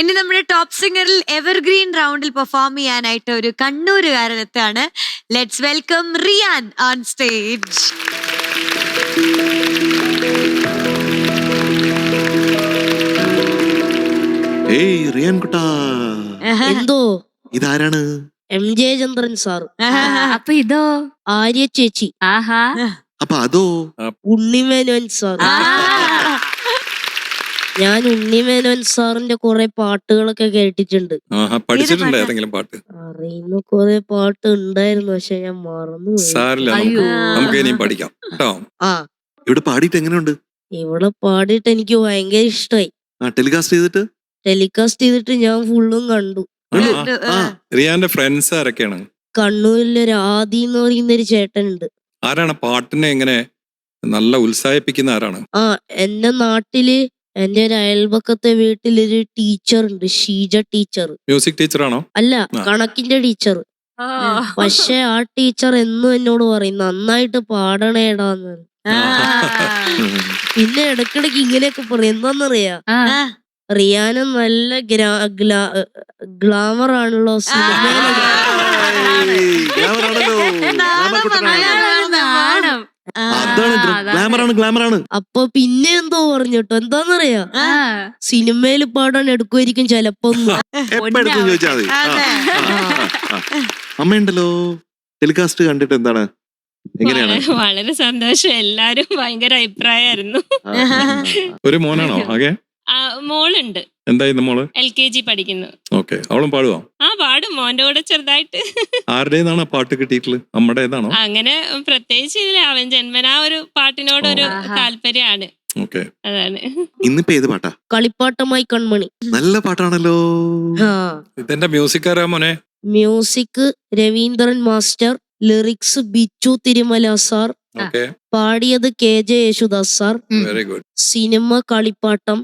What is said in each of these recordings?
ഇനി നമ്മുടെ ടോപ്പ് സിംഗറിൽ എവർഗ്രീൻ റൗണ്ടിൽ പെർഫോം ചെയ്യാനായിട്ട് ഒരു കണ്ണൂരുകാരനെത്താണ്. Let's welcome Riyan on stage ഏയ് റിയാൻ കുട്ടാ. എന്തോ? ഇതാരാണ്? എം ജെ ചന്ദ്രൻ സാർ അപ്പൊ ഇതോ? ആര്യ ചേച്ചി. ആഹാ. അപ്പൊ അതോ? ഉണ്ണിമേനോൻ സാർ. ഞാൻ ഉണ്ണിമേനോൻ സാറിന്റെ കുറെ പാട്ടുകളൊക്കെ കേട്ടിട്ടുണ്ട്. ആഹാ പഠിച്ചിട്ടുണ്ടോ ഏതെങ്കിലും പാട്ട്? അറിയുന്ന കുറെ പാട്ട് ഉണ്ടായിരുന്നു പക്ഷെ ഞാൻ മറന്നു സാറില്ല നമുക്ക് അയ്യോ. നമുക്ക് ഇനിയും പഠിക്കാം കേട്ടോ? ആ. ഇവിടെ പാടിയിട്ട് എങ്ങനെയുണ്ട്? ഇവിടെ പാടിയിട്ട് എനിക്ക് ഭയങ്കര ഇഷ്ടമായി ആ ടെലികാസ്റ്റ് ചെയ്തിട്ട്? ടെലികാസ്റ്റ് ചെയ്തിട്ട് ഞാൻ ഫുള്ളും കണ്ടു. ആ, റിയാന്റെ ഫ്രണ്ട്സ് ആരൊക്കെയാണ്? കണ്ണൂരിലെ ആദി എന്ന് പറയുന്ന ഒരു ചേട്ടനുണ്ട്. ആരാണ് പാട്ടിനെ എങ്ങനെ നല്ല ഉത്സാഹിപ്പിക്കുന്ന ആരാണ്? ആ എന്റെ നാട്ടിൽ എന്റെ ഒരു അയൽപക്കത്തെ വീട്ടിലൊരു ടീച്ചർ ഉണ്ട് ഷീജ ടീച്ചർ. മ്യൂസിക് ടീച്ചർ ആണോ അല്ല കണക്കിന്റെ ടീച്ചർ. പക്ഷെ ആ ടീച്ചർ എന്നും എന്നോട് പറയും നന്നായിട്ട് പാടണേടാന്ന് ആ. പിന്നെ ഇടക്കിടക്ക് ഇങ്ങനെയൊക്കെ പറയും. എന്താന്നറിയാ. റിയാന നല്ല ഗ്രാ ഗ്ലാമർ ആണല്ലോ സിനിമയിലൊക്കെ. അതാണ് ഗ്ലാമറാണ് ഗ്ലാമറാണ് അപ്പൊ പിന്നെ എന്തോ പറഞ്ഞു എന്താന്നറിയാ? എന്താന്നറിയോ സിനിമയിൽ പാടാൻ എടുക്കുമായിരിക്കും ചെലപ്പോ ചോദിച്ചാൽ മതി. അമ്മയുണ്ടല്ലോ? ടെലികാസ്റ്റ് കണ്ടിട്ട് എന്താണ്? എങ്ങനെയാണ്? വളരെ- സന്തോഷം. എല്ലാരും ഭയങ്കര അഭിപ്രായമായിരുന്നു. ഒരു മോനാണോ? ആ, മോളുണ്ട്. എന്തായിരുന്നു മോൾ എൽ കെ ജി പഠിക്കുന്നു. ഓക്കെ. അവളും പാടുവോ? ആ പാടും. മോന്റെ കൂടെ ചെറുതായിട്ട്. ആരുടേതാണ് പാട്ട് കിട്ടിയിട്ടുള്ളത് നമ്മുടേതാണോ? അങ്ങനെ പ്രത്യേകിച്ച് ഇല്ല അവൻ ജന്മനാ ഒരു പാട്ടിനോട് ഒരു താല്പര്യമാണ്. ഓക്കെ. അതാണ്. ഇന്നിപ്പോ ഏത് പാട്ടാ? കളിപ്പാട്ടമായി കൺമണി. നല്ല പാട്ടാണല്ലോ. ആ ഇതെന്റെ മ്യൂസിക് ആരാ മോനെ? Music Raveendran master lyrics Bichu Thirumala sir okay. പാടിയത് K J Yesudas sir very good cinema Kalippattam.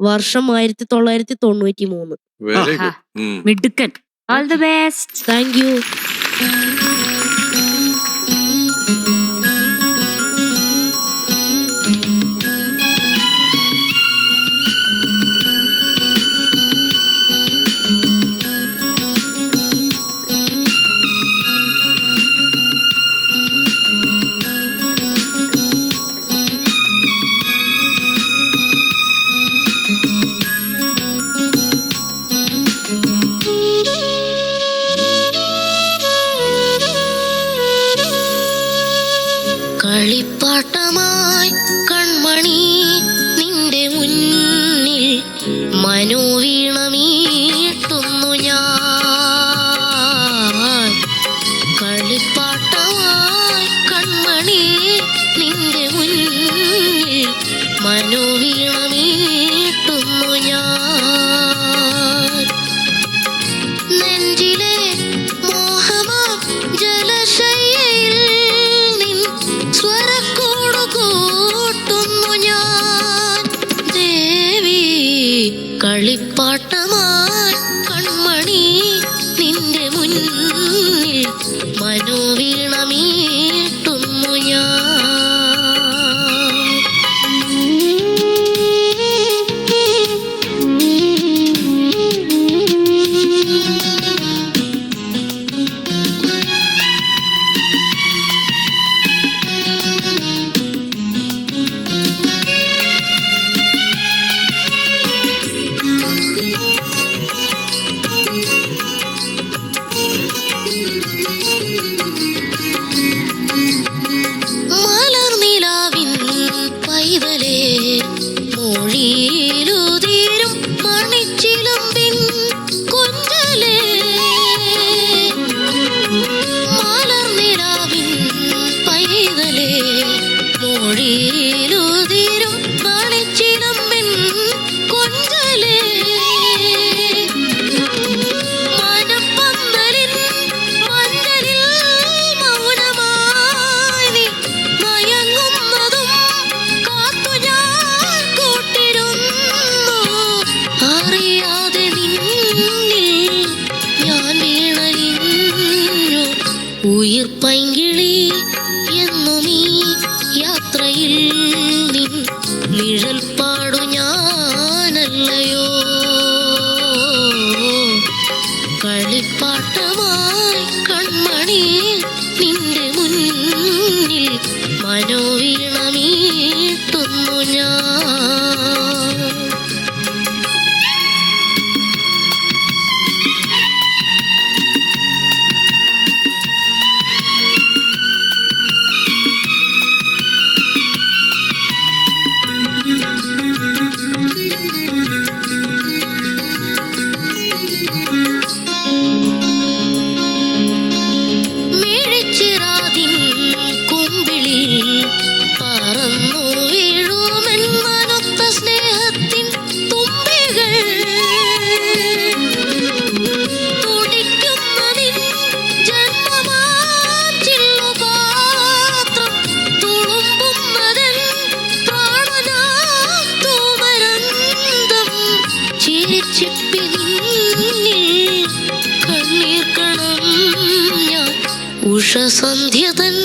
വർഷം ആയിരത്തി തൊള്ളായിരത്തി തൊണ്ണൂറ്റി മൂന്ന് വെരി ഗുഡ് മിടുക്കൻ. All the best thank you മനോവീണമീട്ടുന്നു ഞാൻ. കളിപ്പാട്ടമായി കൺമണി നിന്റെ മുന്നിൽ മനോവീണമീട്ടുന്നു ഞാൻ. ഉഷസന്ധ്യതൻ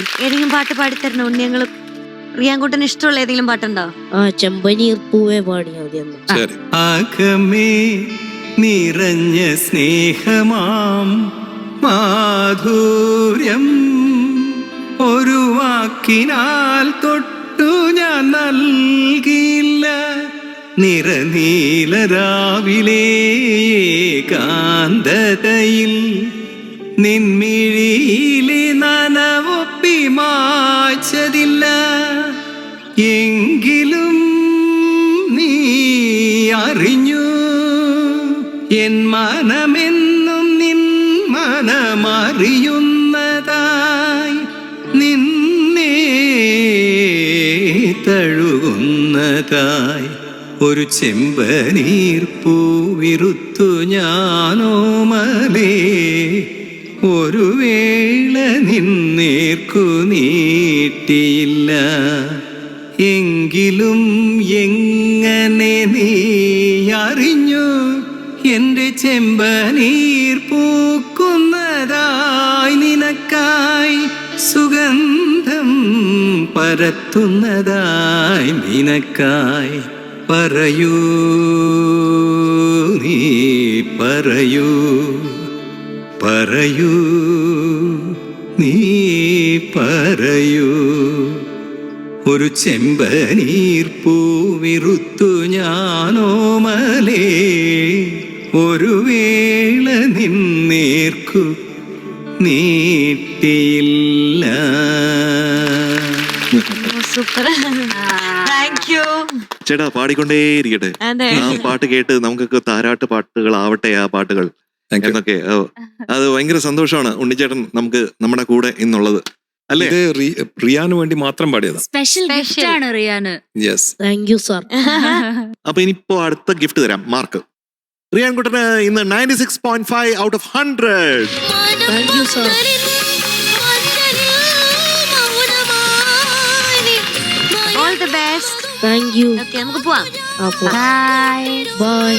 ചേച്ചി ഏതെങ്കിലും പാട്ട് പാടിത്തരണോ ഉണ്ണിയങ്ങൾ റിയാൻകുട്ടന് ഇഷ്ടമുള്ള ഏതെങ്കിലും പാട്ടുണ്ടോ? ആ ചെമ്പനീർ പൂവേ അകമേ നിറഞ്ഞ സ്നേഹമാം മാധുര്യം ഒരു വാക്കിനാൽ തൊട്ടു ഞാൻ നൽകിയില്ല. നിറനീല രാവിലെ കാന്തതയിൽ നിൻമിഴിയിലെ നനവൊപ്പി മായ്ച്ചതില്ല എങ്കിലും നീ അറിഞ്ഞു. എൻ മനമെന്നും നിൻ മനമറിയുന്നതായി നിന്നെ തഴുകുന്നതായി ഒരു ചെമ്പനീർ പൂവിരുത്തു ഞാനോമലേ. ഒരു വേള നിന്നേർക്കു നീട്ടിയില്ല. എങ്കിലും എങ്ങനെ നീ അറിഞ്ഞു? ചെമ്പ ചെമ്പനീർ പൂക്കുന്നതായി നിനക്കായി സുഗന്ധം പരത്തുന്നതായി നിനക്കായി പറയൂ നീ പറയൂ. പറയൂ നീ പറയൂ. ഒരു ചെമ്പനീർ പൂവിറുത്തു ഞാനോമലേ ഒരു വേള നിന്നേർക്കു നീട്ടിയില്ല. സൂപ്പർ. താങ്ക് യു ചേട്ടാ പാടിക്കൊണ്ടേയിരിക്കട്ടെ. ആ പാട്ട് കേട്ട് നമുക്കൊക്കെ താരാട്ട് പാട്ടുകൾ ആവട്ടെ ആ പാട്ടുകൾ. എന്നൊക്കെ അത് ഭയങ്കര സന്തോഷമാണ് ഉണ്ണിച്ചേട്ടൻ നമുക്ക് നമ്മുടെ കൂടെ ഇന്നുള്ളത്. അല്ലേ? ഇത് റിയാന് വേണ്ടി മാത്രം പാടിയതാ. സ്പെഷ്യൽ ഗിഫ്റ്റ് ആണ് റിയാന്. യെസ് താങ്ക് യു സാർ അപ്പൊ ഇനിയിപ്പോ അടുത്ത ഗിഫ്റ്റ് തരാം. മാർക്ക് റിയാൻ കുട്ടന് ഇന്ന് ninety six point five out of hundred thank you നമുക്ക് പോവാം. Bye bye